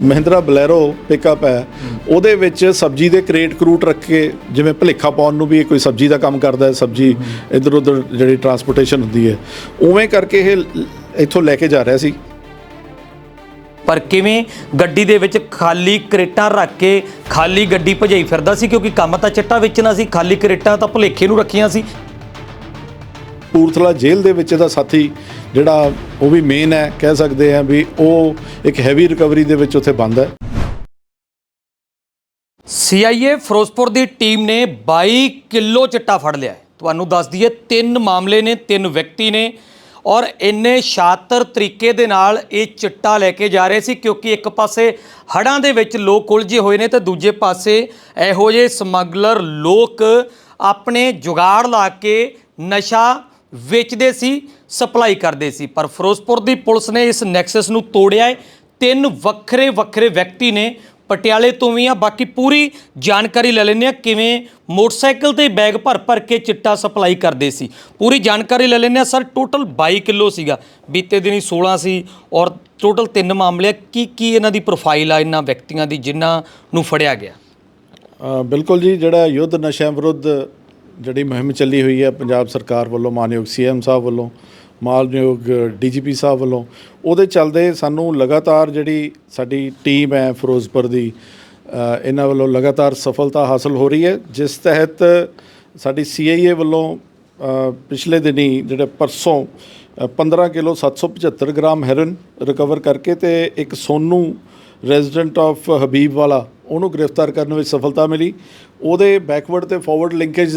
Mahindra Bolero pickup ਹੈ। ਉਹਦੇ ਵਿੱਚ ਸਬਜ਼ੀ ਦੇ ਕ੍ਰੇਟ ਕਰੂਟ ਰੱਖ ਕੇ ਜਿਵੇਂ ਭਲੇਖਾ ਪਾਉਣ ਨੂੰ ਵੀ ਕੋਈ ਸਬਜ਼ੀ ਦਾ ਕੰਮ ਕਰਦਾ ਹੈ ਸਬਜ਼ੀ ਇਧਰ ਉਧਰ ਜਿਹੜੀ ਟਰਾਂਸਪੋਰਟੇਸ਼ਨ ਹੁੰਦੀ ਹੈ। ਉਵੇਂ ਕਰਕੇ ਇਹ ਇੱਥੋਂ ਲੈ ਕੇ ਜਾ ਰਿਹਾ ਸੀ। ਪਰ ਕਿਵੇਂ ਗੱਡੀ ਦੇ ਵਿੱਚ ਖਾਲੀ ਕਰੇਟਾਂ ਰੱਖ ਕੇ ਖਾਲੀ ਗੱਡੀ ਭਜਾਈ ਫਿਰਦਾ ਸੀ ਕਿਉਂਕਿ ਕੰਮ ਤਾਂ ਚਿੱਟਾ ਵੇਚਣਾ ਸੀ ਖਾਲੀ ਕਰੇਟਾਂ ਤਾਂ ਭੁਲੇਖੇ ਨੂੰ ਰੱਖੀਆਂ ਸੀ। ਪੂਰਥਲਾ ਜੇਲ੍ਹ ਦੇ ਵਿੱਚ ਇਹਦਾ ਸਾਥੀ ਜਿਹੜਾ ਉਹ ਵੀ ਮੇਨ ਹੈ, ਕਹਿ ਸਕਦੇ ਆ ਵੀ ਉਹ ਇੱਕ ਹੈਵੀ ਰਿਕਵਰੀ ਦੇ ਵਿੱਚ ਉੱਥੇ ਬੰਦ ਹੈ। ਸੀਆਈਏ ਫਿਰੋਜ਼ਪੁਰ ਦੀ ਟੀਮ ਨੇ 22 ਕਿਲੋ ਚਿੱਟਾ ਫੜ ਲਿਆ ਹੈ। ਤੁਹਾਨੂੰ ਦੱਸ ਦਈਏ, ਤਿੰਨ ਮਾਮਲੇ ਨੇ, ਤਿੰਨ ਵਿਅਕਤੀ ਨੇ ਔਰ ਇੰਨੇ ਸ਼ਾਤਰ ਤਰੀਕੇ ਦੇ ਨਾਲ ਇਹ ਚਿੱਟਾ ਲੈ ਕੇ ਜਾ ਰਹੇ ਸੀ ਕਿਉਂਕਿ ਇੱਕ ਪਾਸੇ ਹੜਾਂ ਦੇ ਵਿੱਚ ਲੋਕ ਉਲਝੇ ਹੋਏ ਨੇ ਤੇ ਦੂਜੇ ਪਾਸੇ ਇਹੋ ਜਿਹੇ ਸਮਗਲਰ ਲੋਕ ਆਪਣੇ ਜੁਗਾੜ ਲਾ ਕੇ ਨਸ਼ਾ ਵੇਚਦੇ ਸੀ। ਸਪਲਾਈ ਕਰਦੇ ਸੀ। ਪਰ ਫਿਰੋਜ਼ਪੁਰ ਦੀ ਪੁਲਿਸ ਨੇ ਇਸ ਨੈਕਸਸ ਨੂੰ ਤੋੜਿਆ ਹੈ। ਤਿੰਨ ਵੱਖਰੇ ਵੱਖਰੇ ਵਿਅਕਤੀ ਨੇ ਪਟਿਆਲੇ ਤੋਂ ਵੀ ਆ। ਬਾਕੀ ਪੂਰੀ ਜਾਣਕਾਰੀ ਲੈ ਲੈਂਦੇ ਆ ਕਿਵੇਂ ਮੋਟਰਸਾਈਕਲ ਤੇ ਬੈਗ ਭਰ ਭਰ ਕੇ ਚਿੱਟਾ ਸਪਲਾਈ ਕਰਦੇ ਸੀ। ਪੂਰੀ ਜਾਣਕਾਰੀ ਲੈ ਲੈਂਦੇ ਆ ਸਰ, ਟੋਟਲ 22 ਕਿਲੋ ਸੀਗਾ। ਬੀਤੇ ਦਿਨੀ 16 ਸੀ ਔਰ ਟੋਟਲ ਤਿੰਨ ਮਾਮਲੇ ਆ। ਕੀ ਕੀ ਇਹਨਾਂ ਦੀ ਪ੍ਰੋਫਾਈਲ ਆ ਇਹਨਾਂ ਵਿਅਕਤੀਆਂ ਦੀ ਜਿਨ੍ਹਾਂ ਨੂੰ ਫੜਿਆ ਗਿਆ? ਬਿਲਕੁਲ ਜੀ, ਜਿਹੜਾ ਯੁੱਧ ਨਸ਼ਿਆਂ ਵਿਰੁੱਧ ਜਿਹੜੀ ਮੁਹਿੰਮ ਚੱਲੀ ਹੋਈ ਹੈ ਪੰਜਾਬ ਸਰਕਾਰ ਵੱਲੋਂ, ਮਾਨਯੋਗ ਸੀਐਮ ਸਾਹਿਬ ਵੱਲੋਂ ਮਾਨਯੋਗ ਡੀਜੀਪੀ ਸਾਹਿਬ ਵੱਲੋਂ। ਉਹਦੇ ਚੱਲਦੇ ਸਾਨੂੰ ਲਗਾਤਾਰ ਜਿਹੜੀ ਸਾਡੀ ਟੀਮ ਹੈ ਫਿਰੋਜ਼ਪੁਰ ਦੀ ਇਹਨਾਂ ਵੱਲੋਂ ਲਗਾਤਾਰ ਸਫਲਤਾ ਹਾਸਲ ਹੋ ਰਹੀ ਹੈ। ਜਿਸ ਤਹਿਤ ਸਾਡੀ ਸੀਆਈਏ ਵੱਲੋਂ ਪਿਛਲੇ ਦਿਨੀ ਜਿਹੜੇ ਪਰਸੋਂ ਅ, 15 ਕਿਲੋ 775 ਗ੍ਰਾਮ ਹੈਰਨ ਰਿਕਵਰ ਕਰਕੇ ਤੇ ਇੱਕ ਸੋਨੂ ਰੈਜ਼ੀਡੈਂਟ ਆਫ ਹਬੀਬ ਵਾਲਾ ਉਹਨੂੰ ਗ੍ਰਿਫਤਾਰ ਕਰਨ ਵਿੱਚ ਸਫਲਤਾ ਮਿਲੀ। ਉਹਦੇ ਬੈਕਵਰਡ ਤੇ ਫਾਰਵਰਡ ਲਿੰਕੇਜ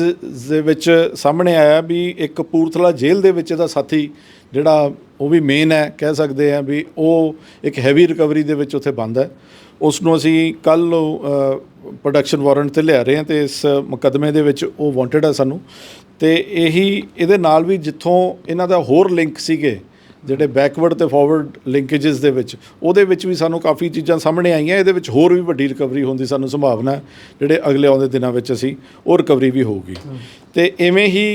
ਦੇ ਵਿੱਚ ਸਾਹਮਣੇ ਆਇਆ ਵੀ ਇੱਕ ਕਪੂਰਥਲਾ ਜੇਲ੍ਹ ਦੇ ਵਿੱਚ ਇਹਦਾ ਸਾਥੀ ਜਿਹੜਾ ਉਹ ਵੀ ਮੇਨ ਹੈ, ਕਹਿ ਸਕਦੇ ਆ ਵੀ ਉਹ ਇੱਕ ਹੈਵੀ ਰਿਕਵਰੀ ਦੇ ਵਿੱਚ ਉੱਥੇ ਬੰਦ ਹੈ। ਉਸ ਨੂੰ ਅਸੀਂ ਕੱਲ ਪ੍ਰੋਡਕਸ਼ਨ ਵਾਰੰਟ ਤੇ ਲਿਆ ਰਹੇ ਹਾਂ ਤੇ ਇਸ ਮੁਕੱਦਮੇ ਦੇ ਵਿੱਚ ਉਹ ਵਾਂਟਡ ਹੈ ਸਾਨੂੰ। ਤੇ ਇਹੀ, ਇਹਦੇ ਨਾਲ ਵੀ ਜਿੱਥੋਂ ਇਹਨਾਂ ਦਾ ਹੋਰ ਲਿੰਕ ਸੀਗੇ ਜਿਹੜੇ ਬੈਕਵਰਡ ਤੇ ਫਾਰਵਰਡ ਲਿੰਕੇजेस ਦੇ ਵਿੱਚ ਉਹਦੇ ਵਿੱਚ ਵੀ ਸਾਨੂੰ ਕਾਫੀ ਚੀਜ਼ਾਂ ਸਾਹਮਣੇ ਆਈਆਂ ਇਹਦੇ ਵਿੱਚ ਹੋਰ ਵੀ ਵੱਡੀ ਰਿਕਵਰੀ ਹੋਣ ਦੀ ਸਾਨੂੰ ਸੰਭਾਵਨਾ ਹੈ ਜਿਹੜੇ ਅਗਲੇ ਆਉਂਦੇ ਦਿਨਾਂ ਵਿੱਚ ਅਸੀਂ ਉਹ ਰਿਕਵਰੀ ਵੀ ਹੋਊਗੀ। ਤੇ ਐਵੇਂ ਹੀ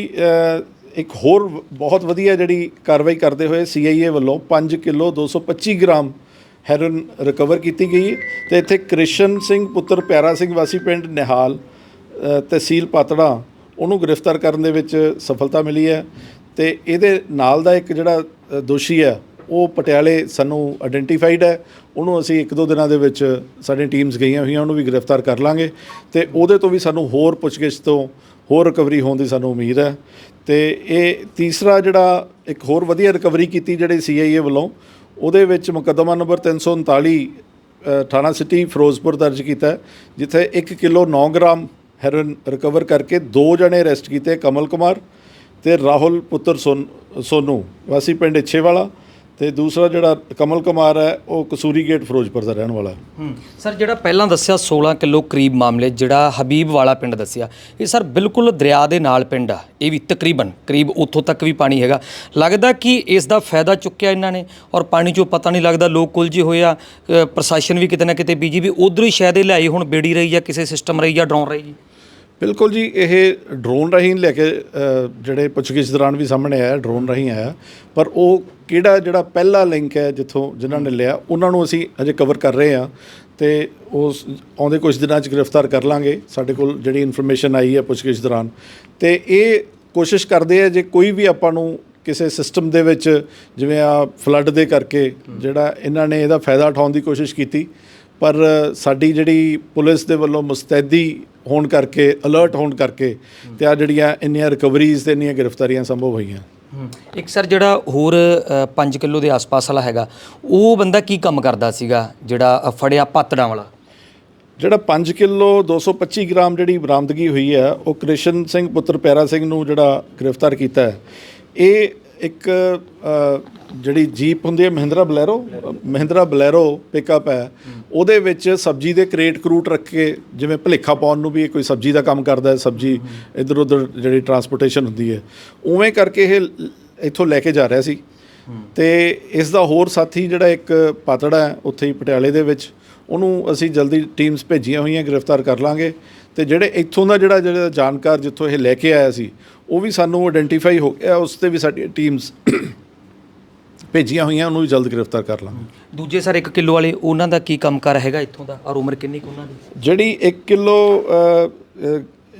ਇੱਕ ਹੋਰ ਬਹੁਤ ਵਧੀਆ ਜਿਹੜੀ ਕਾਰਵਾਈ ਕਰਦੇ ਹੋਏ ਸੀਆਈਏ ਵੱਲੋਂ 5 ਕਿਲੋ 225 ਗ੍ਰਾਮ ਹੈਰਨ ਰਿਕਵਰ ਕੀਤੀ ਗਈ ਤੇ ਇੱਥੇ ਕ੍ਰਿਸ਼ਨ ਸਿੰਘ ਪੁੱਤਰ ਪਿਆਰਾ ਸਿੰਘ ਵਾਸੀ ਪਿੰਡ ਨਿਹਾਲ ਤਹਿਸੀਲ ਪਾਤੜਾ ਉਹਨੂੰ ਗ੍ਰਿਫਤਾਰ ਕਰਨ ਦੇ ਵਿੱਚ ਸਫਲਤਾ ਮਿਲੀ ਹੈ। ਤੇ ਇਹਦੇ ਨਾਲ ਦਾ ਇੱਕ ਜਿਹੜਾ ਦੋਸ਼ੀ ਹੈ ਉਹ ਪਟਿਆਲੇ ਸਾਨੂੰ ਆਇਡੈਂਟੀਫਾਈਡ ਹੈ। ਉਹਨੂੰ ਅਸੀਂ ਇੱਕ ਦੋ ਦਿਨਾਂ ਦੇ ਵਿੱਚ ਸਾਡੀਆਂ ਟੀਮਸ ਗਈਆਂ ਹੋਈਆਂ ਉਹਨੂੰ ਵੀ ਗ੍ਰਿਫਤਾਰ ਕਰ ਲਾਂਗੇ। ਤੇ ਉਹਦੇ ਤੋਂ ਵੀ ਸਾਨੂੰ ਹੋਰ ਪੁੱਛਗਿੱਛ ਤੋਂ ਹੋਰ ਰਿਕਵਰੀ ਹੋਣ ਦੀ ਸਾਨੂੰ ਉਮੀਦ ਹੈ। ਤੇ ਇਹ ਤੀਸਰਾ ਜਿਹੜਾ ਇੱਕ ਹੋਰ ਵਧੀਆ ਰਿਕਵਰੀ ਕੀਤੀ ਜਿਹੜੇ ਸੀਆਈਏ ਵੱਲੋਂ ਉਹਦੇ ਵਿੱਚ ਮੁਕੱਦਮਾ ਨੰਬਰ 339 ਅ, ਥਾਣਾ ਸਿਟੀ ਫਿਰੋਜ਼ਪੁਰ ਦਰਜ ਕੀਤਾ ਜਿੱਥੇ 1 ਕਿਲੋ 9 ਗ੍ਰਾਮ ਹੈਰਨ ਰਿਕਵਰ ਕਰਕੇ ਦੋ ਜਣੇ ਅਰੈਸਟ ਕੀਤੇ ਕਮਲ ਕੁਮਾਰ ਤੇ ਰਾਹੁਲ ਪੁੱਤਰ ਸੋਨ- ਸੋਨੂ। ਵਾਸੀ ਪਿੰਡ ਇੱਛੇਵਾਲਾ ਤੇ ਦੂਸਰਾ ਜਿਹੜਾ ਕਮਲ ਕੁਮਾਰ ਹੈ, ਉਹ ਕਸੂਰੀ ਗੇਟ ਫਿਰੋਜ਼ਪੁਰ ਦਾ ਰਹਿਣ ਵਾਲਾ ਹੈ। ਸਰ, ਜਿਹੜਾ ਪਹਿਲਾਂ ਦੱਸਿਆ 16 ਕਿਲੋ ਕਰੀਬ ਮਾਮਲੇ, ਜਿਹੜਾ ਹਬੀਬ ਵਾਲਾ ਪਿੰਡ ਦੱਸਿਆ, ਇਹ ਸਰ ਬਿਲਕੁਲ ਦਰਿਆ ਦੇ ਨਾਲ ਪਿੰਡ ਆ। ਇਹ ਵੀ ਤਕਰੀਬਨ ਕਰੀਬ ਉੱਥੋਂ ਤੱਕ ਵੀ ਪਾਣੀ ਹੈਗਾ। ਲੱਗਦਾ ਕਿ ਇਸ ਦਾ ਫਾਇਦਾ ਚੁੱਕਿਆ ਇਹਨਾਂ ਨੇ ਔਰ ਪਾਣੀ ਚੋਂ ਪਤਾ ਨਹੀਂ ਲੱਗਦਾ ਲੋਕ ਉਲਝੇ ਹੋਏ ਆ ਪ੍ਰਸ਼ਾਸਨ ਵੀ ਕਿਤੇ ਨਾ ਕਿਤੇ ਬੀਜੀ ਵੀ ਉਧਰ ਹੀ ਸ਼ਾਇਦ ਇਹ ਲਿਆਈ ਹੁਣ ਬੇੜੀ ਰਹੀ ਜਾਂ ਕਿਸੇ ਸਿਸਟਮ ਰਹੀ ਜਾਂ ਡਰੋਨ ਰਹੀ। ਜੀ ਬਿਲਕੁਲ ਜੀ, ਇਹ ਡਰੋਨ ਰਾਹੀਂ ਲੈ ਕੇ ਜਿਹੜੇ ਪੁੱਛਗਿੱਛ ਦੌਰਾਨ ਵੀ ਸਾਹਮਣੇ ਆਇਆ ਡਰੋਨ ਰਾਹੀਂ ਆਇਆ। ਪਰ ਉਹ ਕਿਹੜਾ ਜਿਹੜਾ ਪਹਿਲਾ ਲਿੰਕ ਹੈ ਜਿੱਥੋਂ ਜਿਨ੍ਹਾਂ ਨੇ ਲਿਆ, ਉਹਨਾਂ ਨੂੰ ਅਸੀਂ ਅਜੇ ਕਵਰ ਕਰ ਰਹੇ ਹਾਂ ਤੇ ਉਸ ਆਉਂਦੇ ਕੁਝ ਦਿਨਾਂ 'ਚ ਗ੍ਰਿਫਤਾਰ ਕਰ ਲਾਂਗੇ, ਸਾਡੇ ਕੋਲ ਜਿਹੜੀ ਇਨਫੋਰਮੇਸ਼ਨ ਆਈ ਹੈ ਪੁੱਛਗਿੱਛ ਦੌਰਾਨ। ਤੇ ਇਹ ਕੋਸ਼ਿਸ਼ ਕਰਦੇ ਆ, ਜੇ ਕੋਈ ਵੀ ਆਪਾਂ ਨੂੰ ਕਿਸੇ ਸਿਸਟਮ ਦੇ ਵਿੱਚ, ਜਿਵੇਂ ਆ ਫਲੱਡ ਦੇ ਕਰਕੇ, ਜਿਹੜਾ ਇਹਨਾਂ ਨੇ ਇਹਦਾ ਫਾਇਦਾ ਉਠਾਉਣ ਦੀ ਕੋਸ਼ਿਸ਼ ਕੀਤੀ ਪਰ ਸਾਡੀ ਜਿਹੜੀ ਪੁਲਿਸ ਦੇ ਵੱਲੋਂ ਮੁਸਤੈਦੀ ਹੋਣ ਕਰਕੇ ਅਲਰਟ ਹੋਣ ਕਰਕੇ ਤੇ ਆ ਜਿਹੜੀਆਂ ਇੰਨੀਆਂ ਰਿਕਵਰੀਜ਼ ਤੇ ਇੰਨੀਆਂ ਗ੍ਰਿਫਤਾਰੀਆਂ ਸੰਭਵ ਹੋਈਆਂ। ਇੱਕ ਸਰ ਜਿਹੜਾ ਹੋਰ 5 ਕਿਲੋ ਦੇ ਆਸ-ਪਾਸ ਵਾਲਾ ਹੈਗਾ ਉਹ ਬੰਦਾ ਕੀ ਕੰਮ ਕਰਦਾ ਸੀਗਾ ਜਿਹੜਾ ਫੜਿਆ ਪਾਤੜਾਂ ਵਾਲਾ? ਜਿਹੜਾ 5 ਕਿਲੋ 225 ਗ੍ਰਾਮ ਜਿਹੜੀ ਬਰਾਮਦਗੀ ਹੋਈ ਹੈ ਉਹ ਕ੍ਰਿਸ਼ਨ ਸਿੰਘ ਪੁੱਤਰ ਪਿਆਰਾ ਸਿੰਘ ਨੂੰ ਜਿਹੜਾ ਗ੍ਰਿਫਤਾਰ ਕੀਤਾ ਹੈ ਇਹ ਇੱਕ ਜਿਹੜੀ ਜੀਪ ਹੁੰਦੀ ਹੈ Mahindra Bolero Mahindra Bolero pickup ਹੈ, ਉਹਦੇ ਵਿੱਚ ਸਬਜ਼ੀ ਦੇ ਕ੍ਰੇਟ ਕਰੂਟ ਰੱਖ ਕੇ ਜਿਵੇਂ ਭਲੇਖਾ ਪਾਉਣ ਨੂੰ ਵੀ ਕੋਈ ਸਬਜ਼ੀ ਦਾ ਕੰਮ ਕਰਦਾ ਹੈ, ਸਬਜ਼ੀ ਇਧਰ ਉਧਰ ਜਿਹੜੀ ਟਰਾਂਸਪੋਰਟੇਸ਼ਨ ਹੁੰਦੀ ਹੈ, ਉਵੇਂ ਕਰਕੇ ਇਹ ਇੱਥੋਂ ਲੈ ਕੇ ਜਾ ਰਿਹਾ ਸੀ। ਤੇ ਇਸ ਦਾ ਹੋਰ ਸਾਥੀ ਜਿਹੜਾ ਇੱਕ ਪਾਤੜਾ ਹੈ, ਉੱਥੇ ਹੀ ਪਟਿਆਲੇ ਦੇ ਵਿੱਚ, ਉਹਨੂੰ ਅਸੀਂ ਜਲਦੀ ਟੀਮਸ ਭੇਜੀਆਂ ਹੋਈਆਂ, ਗ੍ਰਿਫਤਾਰ ਕਰ ਲਾਂਗੇ। ਤੇ ਜਿਹੜੇ ਇੱਥੋਂ ਦਾ ਜਿਹੜਾ ਜਿਹੜਾ ਜਾਣਕਾਰ ਜਿੱਥੋਂ ਇਹ ਲੈ ਕੇ ਆਇਆ ਸੀ ਉਹ ਵੀ ਸਾਨੂੰ ਆਇਡੈਂਟੀਫਾਈ ਹੋ ਗਿਆ ਉਸ ਤੇ ਵੀ ਸਾਡੀ ਟੀਮਸ ਭੇਜੀਆਂ ਹੋਈਆਂ ਉਹਨੂੰ ਵੀ ਜਲਦ ਗ੍ਰਿਫਤਾਰ ਕਰ ਲਾਂਗੇ। ਦੂਜੇ ਸਰ 1 ਕਿਲੋ ਵਾਲੇ ਉਹਨਾਂ ਦਾ ਕੀ ਕੰਮਕਾਰ ਹੈਗਾ ਇੱਥੋਂ ਦਾ? ਔਰ ਉਮਰ ਕਿੰਨੀ ਕੁ ਉਹਨਾਂ ਦੀ? ਜਿਹੜੀ 1 ਕਿਲੋ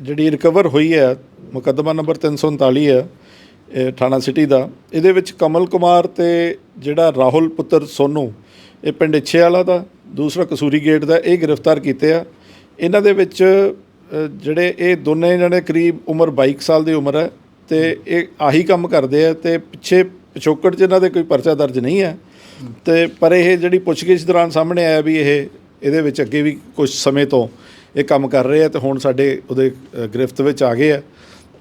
ਜਿਹੜੀ ਰਿਕਵਰ ਹੋਈ ਹੈ ਮੁਕੱਦਮਾ ਨੰਬਰ 339 ਹੈ ਥਾਣਾ ਸਿਟੀ ਦਾ ਇਹਦੇ ਵਿੱਚ ਕਮਲ ਕੁਮਾਰ ਤੇ ਜਿਹੜਾ ਰਾਹੁਲ ਪੁੱਤਰ ਸੋਨੂ ਇਹ ਪਿੰਡ ਇੱਛੇ ਵਾਲਾ ਦਾ ਦੂਸਰਾ ਕਸੂਰੀ ਗੇਟ ਦਾ ਇਹ ਗ੍ਰਿਫਤਾਰ ਕੀਤੇ ਆ। ਇਹਨਾਂ ਦੇ ਵਿੱਚ ਜਿਹੜੇ ਇਹ ਦੋਨੇ ਜਣੇ ਕਰੀਬ ਉਮਰ 22 ਕੁ ਸਾਲ ਦੀ ਉਮਰ ਹੈ ਤੇ ਇਹ ਆਹੀ ਕੰਮ ਕਰਦੇ ਆ ਤੇ ਪਿੱਛੇ ਪਿਛੋਕੜ 'ਚ ਇਹਨਾਂ ਦੇ ਕੋਈ ਪਰਚਾ ਦਰਜ ਨਹੀਂ ਹੈ। ਤੇ ਪਰ ਇਹ ਜਿਹੜੀ ਪੁੱਛਗਿੱਛ ਦੌਰਾਨ ਸਾਹਮਣੇ ਆਇਆ ਵੀ ਇਹ, ਇਹਦੇ ਵਿੱਚ ਅੱਗੇ ਵੀ ਕੁਝ ਸਮੇਂ ਤੋਂ ਇਹ ਕੰਮ ਕਰ ਰਹੇ ਆ ਤੇ ਹੁਣ ਸਾਡੇ ਉਹਦੇ ਗ੍ਰਿਫਤ ਵਿੱਚ ਆ ਗਏ ਆ।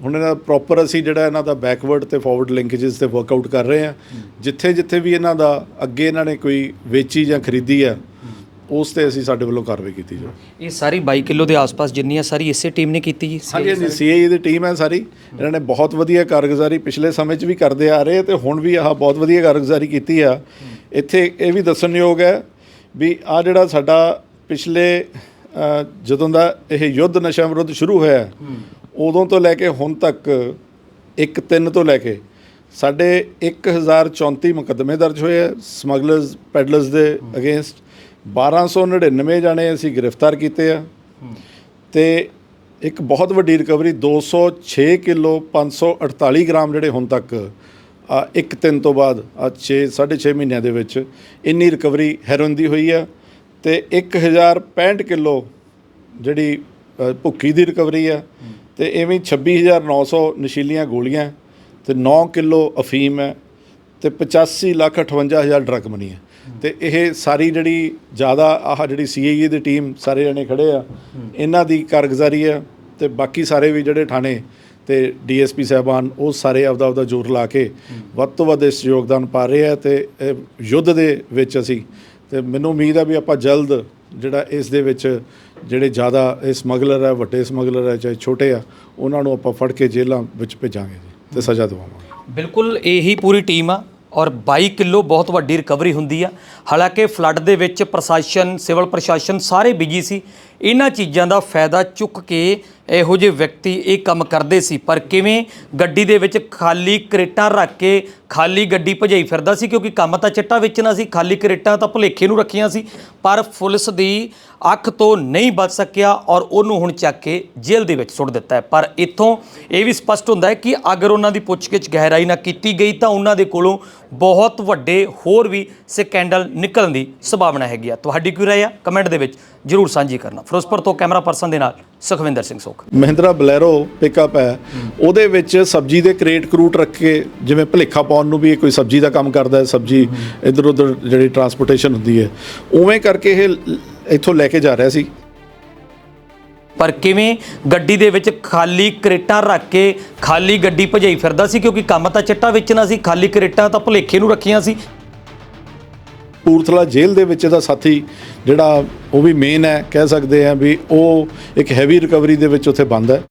ਹੁਣ ਇਹਨਾਂ ਦਾ ਪ੍ਰੋਪਰ ਅਸੀਂ ਜਿਹੜਾ ਇਹਨਾਂ ਦਾ ਬੈਕਵਰਡ ਤੇ ਫਾਰਵਰਡ ਲਿੰਕੇजेस ਤੇ ਵਰਕਆਊਟ ਕਰ ਰਹੇ ਆ। ਜਿੱਥੇ ਜਿੱਥੇ ਵੀ ਇਹਨਾਂ ਦਾ ਅੱਗੇ ਇਹਨਾਂ ਨੇ ਕੋਈ ਵੇਚੀ ਜਾਂ ਖਰੀਦੀ ਆ ਉਸ ਤੇ ਅਸੀਂ ਸਾਡੇ ਵੱਲੋਂ ਕਾਰਵਾਈ ਕੀਤੀ ਜਾਵੇ ਇਹ ਸਾਰੀ 22 ਕਿਲੋ ਦੇ ਆਸ-ਪਾਸ ਜਿੰਨੀ ਆ ਸਾਰੀ ਇਸੇ ਟੀਮ ਨੇ ਕੀਤੀ ਜੀ? ਹਾਂਜੀ ਹਾਂਜੀ ਸੀਆਈਏ ਦੀ ਟੀਮ ਹੈ ਸਾਰੀ। ਇਹਨਾਂ ਨੇ ਬਹੁਤ ਵਧੀਆ ਕਾਰਗੁਜ਼ਾਰੀ ਪਿਛਲੇ ਸਮੇਂ 'ਚ ਵੀ ਕਰਦੇ ਆ ਰਹੇ ਤੇ ਹੁਣ ਵੀ ਆਹ ਬਹੁਤ ਵਧੀਆ ਕਾਰਗੁਜ਼ਾਰੀ ਕੀਤੀ ਆ। ਇੱਥੇ ਇਹ ਵੀ ਦੱਸਣਯੋਗ ਹੈ ਵੀ ਆ ਜਿਹੜਾ ਸਾਡਾ ਪਿਛਲੇ ਜਦੋਂ ਦਾ ਇਹ ਯੁੱਧ ਨਸ਼ਾ ਵਿਰੁੱਧ ਸ਼ੁਰੂ ਹੋਇਆ ਉਦੋਂ ਤੋਂ ਲੈ ਕੇ ਹੁਣ ਤੱਕ ਇੱਕ ਤਿੰਨ ਤੋਂ ਲੈ ਕੇ ਸਾਡੇ 1034 ਮੁਕੱਦਮੇ ਦਰਜ ਹੋਏ ਆ ਸਮਗਲਰਸ ਪੈਡਲਰਸ ਦੇ ਅਗੇਂਸਟ 1299 ਜਾਣੇ ਅਸੀਂ ਗ੍ਰਿਫਤਾਰ ਕੀਤੇ ਆ। ਤੇ ਇੱਕ ਬਹੁਤ ਵੱਡੀ ਰਿਕਵਰੀ 206 ਕਿਲੋ 548 ਗ੍ਰਾਮ ਜਿਹੜੇ ਹੁਣ ਤੱਕ ਆ ਇੱਕ ਤਿੰਨ ਤੋਂ ਬਾਅਦ ਆ 6 6.5 ਮਹੀਨਿਆਂ ਦੇ ਵਿੱਚ ਇੰਨੀ ਰਿਕਵਰੀ ਹੈਰੋਇਨ ਦੀ ਹੋਈ ਆ। ਤੇ 1065 ਕਿਲੋ ਜਿਹੜੀ ਅ, ਭੁੱਕੀ ਦੀ ਰਿਕਵਰੀ ਆ। ਤੇ ਐਵੇਂ ਹੀ 26900 ਨਸ਼ੀਲੀਆਂ ਗੋਲੀਆਂ ਤੇ 9 ਕਿਲੋ ਅਫੀਮ ਹੈ ਤੇ 85 ਲੱਖ 58 ਹਜ਼ਾਰ ਡਰਗ ਮਨੀ ਹੈ ਤੇ ਇਹ ਸਾਰੀ ਜਿਹੜੀ ਜ਼ਿਆਦਾ ਆਹ ਜਿਹੜੀ ਸੀਆਈਏ ਦੀ ਟੀਮ ਸਾਰੇ ਜਣੇ ਖੜੇ ਆ, ਇਹਨਾਂ ਦੀ ਕਾਰਗੁਜ਼ਾਰੀ ਆ ਤੇ ਬਾਕੀ ਸਾਰੇ ਵੀ ਜਿਹੜੇ ਥਾਣੇ ਤੇ ਡੀਐਸਪੀ ਸਾਹਿਬਾਨ, ਉਹ ਸਾਰੇ ਆਪਦਾ ਆਪਦਾ ਜ਼ੋਰ ਲਾ ਕੇ ਵੱਧ ਤੋਂ ਵੱਧ ਇਸ ਯੋਗਦਾਨ ਪਾ ਰਹੇ ਆ ਤੇ ਇਹ ਯੁੱਧ ਦੇ ਵਿੱਚ ਅਸੀਂ, ਤੇ ਮੈਨੂੰ ਉਮੀਦ ਆ ਵੀ ਆਪਾਂ ਜਲਦ ਜਿਹੜਾ ਇਸ ਦੇ ਵਿੱਚ ਜਿਹੜੇ ਜ਼ਿਆਦਾ ਇਹ ਸਮਗਲਰ ਹੈ ਵੱਡੇ ਸਮਗਲਰ ਹੈ ਚਾਹੇ ਛੋਟੇ ਆ, ਉਹਨਾਂ ਨੂੰ ਆਪਾਂ ਫੜ ਕੇ ਜੇਲ੍ਹਾਂ ਵਿੱਚ ਭੇਜਾਂਗੇ ਜੀ ਤੇ ਸਜ਼ਾ ਦਿਵਾਵਾਂਗੇ। ਬਿਲਕੁਲ ਇਹੀ ਪੂਰੀ ਟੀਮ ਆ ਔਰ 22 ਕਿਲੋ ਬਹੁਤ ਵੱਡੀ ਰਿਕਵਰੀ ਹੁੰਦੀ ਆ। ਹਾਲਾਂਕਿ ਫਲੱਡ ਦੇ ਵਿੱਚ ਪ੍ਰਸ਼ਾਸਨ, ਸਿਵਲ ਪ੍ਰਸ਼ਾਸਨ ਸਾਰੇ ਬਿਜ਼ੀ ਸੀ। ਇਹਨਾਂ ਚੀਜ਼ਾਂ ਦਾ ਫਾਇਦਾ ਚੁੱਕ ਕੇ ਇਹੋ ਜਿਹੇ ਵਿਅਕਤੀ ਇਹ ਕੰਮ ਕਰਦੇ ਸੀ। ਪਰ ਕਿਵੇਂ ਗੱਡੀ ਦੇ ਵਿੱਚ ਖਾਲੀ ਕਰੇਟਾਂ ਰੱਖ ਕੇ ਖਾਲੀ ਗੱਡੀ ਭਜਾਈ ਫਿਰਦਾ ਸੀ ਕਿਉਂਕਿ ਕੰਮ ਤਾਂ ਚਿੱਟਾ ਵੇਚਣਾ ਸੀ, ਖਾਲੀ ਕਰੇਟਾਂ ਤਾਂ ਭੁਲੇਖੇ ਨੂੰ ਰੱਖੀਆਂ ਸੀ। ਪਰ ਪੁਲਿਸ ਦੀ ਅੱਖ ਤੋਂ ਨਹੀਂ ਬਚ ਸਕਿਆ ਔਰ ਉਹਨੂੰ ਹੁਣ ਚੱਕ ਕੇ ਜੇਲ੍ਹ ਦੇ ਵਿੱਚ ਸੁੱਟ ਦਿੱਤਾ ਹੈ। ਪਰ ਇੱਥੋਂ ਇਹ ਵੀ ਸਪਸ਼ਟ ਹੁੰਦਾ ਹੈ ਕਿ ਅਗਰ ਉਹਨਾਂ ਦੀ ਪੁੱਛਗਿੱਛ ਗਹਿਰਾਈ ਨਾਲ ਕੀਤੀ ਗਈ ਤਾਂ ਉਹਨਾਂ ਦੇ ਕੋਲੋਂ ਬਹੁਤ ਵੱਡੇ ਹੋਰ ਵੀ ਸਕੈਂਡਲ ਨਿਕਲਣ ਦੀ ਸੰਭਾਵਨਾ ਹੈਗੀ ਆ। ਤੁਹਾਡੀ ਕੀ ਰਾਏ ਆ? ਕਮੈਂਟ ਦੇ ਵਿੱਚ ਜਰੂਰ ਸਾਂਝੀ ਕਰਨਾ। ਫਿਰੋਜ਼ਪੁਰ ਤੋਂ ਕੈਮਰਾ ਪਰਸਨ ਦੇ ਨਾਲ ਸੁਖਵਿੰਦਰ ਸਿੰਘ ਸੋਖ। ਮਹਿੰਦਰਾ ਬਲੈਰੋ ਪਿਕਅਪ ਹੈ। ਉਹਦੇ ਵਿੱਚ ਸਬਜ਼ੀ ਦੇ ਕ੍ਰੇਟ ਕਰੂਟ ਰੱਖ ਕੇ ਜਿਵੇਂ ਭਲੇਖਾ ਪਾਉਣ ਨੂੰ ਵੀ ਇਹ ਕੋਈ ਸਬਜ਼ੀ ਦਾ ਕੰਮ ਕਰਦਾ ਹੈ ਸਬਜ਼ੀ ਇਧਰ ਉਧਰ ਜਿਹੜੀ ਟਰਾਂਸਪੋਰਟੇਸ਼ਨ ਹੁੰਦੀ ਹੈ। ਉਵੇਂ ਕਰਕੇ ਇਹ ਇੱਥੋਂ ਲੈ ਕੇ ਜਾ ਰਿਹਾ ਸੀ। ਪਰ ਕਿਵੇਂ ਗੱਡੀ ਦੇ ਵਿੱਚ ਖਾਲੀ ਕਰੇਟਾਂ ਰੱਖ ਕੇ ਖਾਲੀ ਗੱਡੀ ਭਜਾਈ ਫਿਰਦਾ ਸੀ? ਕਿਉਂਕਿ ਕੰਮ ਤਾਂ ਚਿੱਟਾ ਵੇਚਣਾ ਸੀ ਖਾਲੀ ਕਰੇਟਾਂ ਤਾਂ ਭੁਲੇਖੇ ਨੂੰ ਰੱਖੀਆਂ ਸੀ। ਕਪੂਰਥਲਾ ਜੇਲ੍ਹ ਦੇ ਵਿੱਚ ਇਹਦਾ ਸਾਥੀ ਜਿਹੜਾ ਉਹ ਵੀ ਮੇਨ ਹੈ, ਕਹਿ ਸਕਦੇ ਆ ਵੀ ਉਹ ਇੱਕ ਹੈਵੀ ਰਿਕਵਰੀ ਦੇ ਵਿੱਚ ਉੱਥੇ ਬੰਦ ਹੈ।